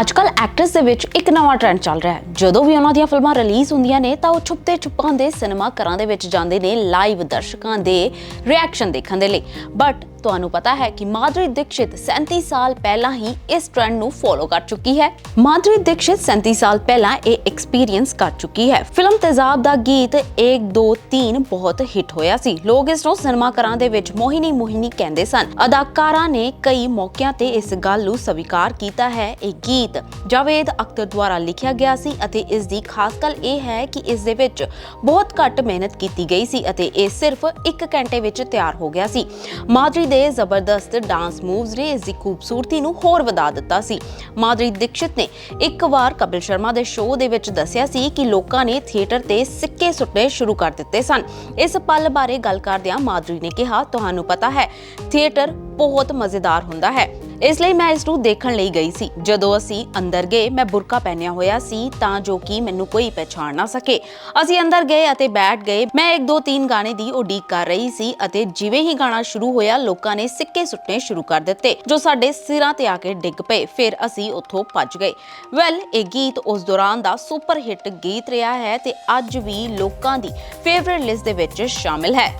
ਅੱਜਕੱਲ ਐਕਟਰਸ ਦੇ ਵਿੱਚ ਇੱਕ ਨਵਾਂ ਟ੍ਰੈਂਡ ਚੱਲ ਰਿਹਾ ਹੈ। ਜਦੋਂ ਵੀ ਉਹਨਾਂ ਦੀਆਂ ਫਿਲਮਾਂ ਰਿਲੀਜ਼ ਹੁੰਦੀਆਂ ਨੇ, ਤਾਂ ਉਹ ਛੁਪਤੇ ਛੁਪਾਉਂਦੇ ਸਿਨੇਮਾ ਘਰਾਂ ਦੇ ਵਿੱਚ ਜਾਂਦੇ ਨੇ ਲਾਈਵ ਦਰਸ਼ਕਾਂ ਦੇ ਰਿਐਕਸ਼ਨ ਦੇਖਣ ਦੇ ਲਈ। ਬਟ ਤੁਹਾਨੂੰ ਪਤਾ ਹੈ ਕਿ ਮਾਧੁਰੀ ਦੀਕਸ਼ਿਤ 37 ਸਾਲ ਪਹਿਲਾਂ ਹੀ ਇਸ ਟ੍ਰੈਂਡ ਨੂੰ ਫੋਲੋ ਕਰ ਚੁੱਕੀ ਹੈ। ਮਾਧੁਰੀ ਦੀਕਸ਼ਿਤ 37 ਸਾਲ ਪਹਿਲਾਂ ਇਹ ਐਕਸਪੀਰੀਅੰਸ ਕਰ ਚੁੱਕੀ ਹੈ। ਫਿਲਮ ਤੇਜ਼ਾਬ ਦਾ ਗੀਤ 1 2 3 ਬਹੁਤ ਹਿੱਟ ਹੋਇਆ ਸੀ। ਲੋਕ ਇਸ ਨੂੰ ਸਿਨੇਮਾ ਘਰਾਂ ਦੇ ਵਿੱਚ ਮੋਹਿਨੀ ਮੋਹਿਨੀ ਕਹਿੰਦੇ ਸਨ। ਅਦਾਕਾਰਾਂ ਨੇ ਕਈ ਮੌਕਿਆਂ ਤੇ ਇਸ ਗੱਲ ਨੂੰ ਸਵੀਕਾਰ ਕੀਤਾ ਹੈ। ਇਹ ਗੀਤ ਜਾਵੇਦ ਅਖਤਰ ਦੁਆਰਾ ਲਿਖਿਆ ਗਿਆ ਸੀ ਅਤੇ ਇਸ ਦੀ ਖਾਸ ਗੱਲ ਇਹ ਹੈ ਕਿ ਇਸ ਦੇ ਵਿੱਚ ਬਹੁਤ ਘੱਟ ਮਿਹਨਤ ਕੀਤੀ ਗਈ ਸੀ ਅਤੇ ਇਹ ਸਿਰਫ 1 ਘੰਟੇ ਵਿੱਚ ਤਿਆਰ ਹੋ ਗਿਆ ਸੀ। ਮਾਧੁਰੀ ਦੇ ਜ਼ਬਰਦਸਤ ਡਾਂਸ ਮੂਵਸ ਨੇ ਇਸ ਦੀ ਖੂਬਸੂਰਤੀ ਨੂੰ ਹੋਰ ਵਧਾ ਦਿੱਤਾ ਸੀ। ਮਾਧੁਰੀ ਦੀਕਸ਼ਿਤ ਨੇ ਇੱਕ ਵਾਰ ਕਪਿਲ ਸ਼ਰਮਾ ਦੇ ਸ਼ੋਅ ਦੇ ਵਿੱਚ ਦੱਸਿਆ ਸੀ ਕਿ ਲੋਕਾਂ ਨੇ ਥੀਏਟਰ ਤੇ ਸਿੱਕੇ ਸੁੱਟਣੇ ਸ਼ੁਰੂ ਕਰ ਦਿੱਤੇ ਸਨ। ਇਸ ਪਲ ਬਾਰੇ ਗੱਲ ਕਰਦਿਆਂ ਮਾਧੁਰੀ ਨੇ ਕਿਹਾ, ਤੁਹਾਨੂੰ ਪਤਾ ਹੈ, ਥੀਏਟਰ ਬਹੁਤ ਮਜ਼ੇਦਾਰ ਹੁੰਦਾ ਹੈ। ਇਸ ਲਈ ਮੈਂ ਇਸ ਨੂੰ ਦੇਖਣ ਲਈ ਗਈ ਸੀ। ਜਦੋਂ ਅਸੀਂ ਅੰਦਰ ਗਏ, ਮੈਂ ਬੁਰਕਾ ਪਹਿਨਿਆ ਹੋਇਆ ਸੀ ਤਾਂ ਜੋ ਕਿ ਮੈਨੂੰ ਕੋਈ ਪਛਾਣ ਨਾ ਸਕੇ। ਅਸੀਂ ਅੰਦਰ ਗਏ ਅਤੇ ਬੈਠ ਗਏ। ਮੈਂ 1 2 3 ਗਾਣੇ ਦੀ ਉਡੀਕ ਕਰ ਰਹੀ ਸੀ ਅਤੇ ਜਿਵੇਂ ਹੀ ਗਾਣਾ ਸ਼ੁਰੂ ਹੋਇਆ, ਲੋਕਾਂ ਨੇ ਸਿੱਕੇ ਸੁੱਟਣੇ ਸ਼ੁਰੂ ਕਰ ਦਿੱਤੇ, ਜੋ ਸਾਡੇ ਸਿਰਾਂ ਤੇ ਆ ਕੇ ਡਿੱਗ ਪਏ। ਫਿਰ ਅਸੀਂ ਉੱਥੋਂ ਭੱਜ ਗਏ। ਵੈਲ ਇਹ ਗੀਤ ਉਸ ਦੌਰਾਨ ਦਾ ਸੁਪਰ ਹਿੱਟ ਗੀਤ ਰਿਹਾ ਹੈ ਤੇ ਅੱਜ ਵੀ ਲੋਕਾਂ ਦੀ ਫੇਵਰਿਟ ਲਿਸਟ ਦੇ ਵਿੱਚ ਸ਼ਾਮਿਲ ਹੈ।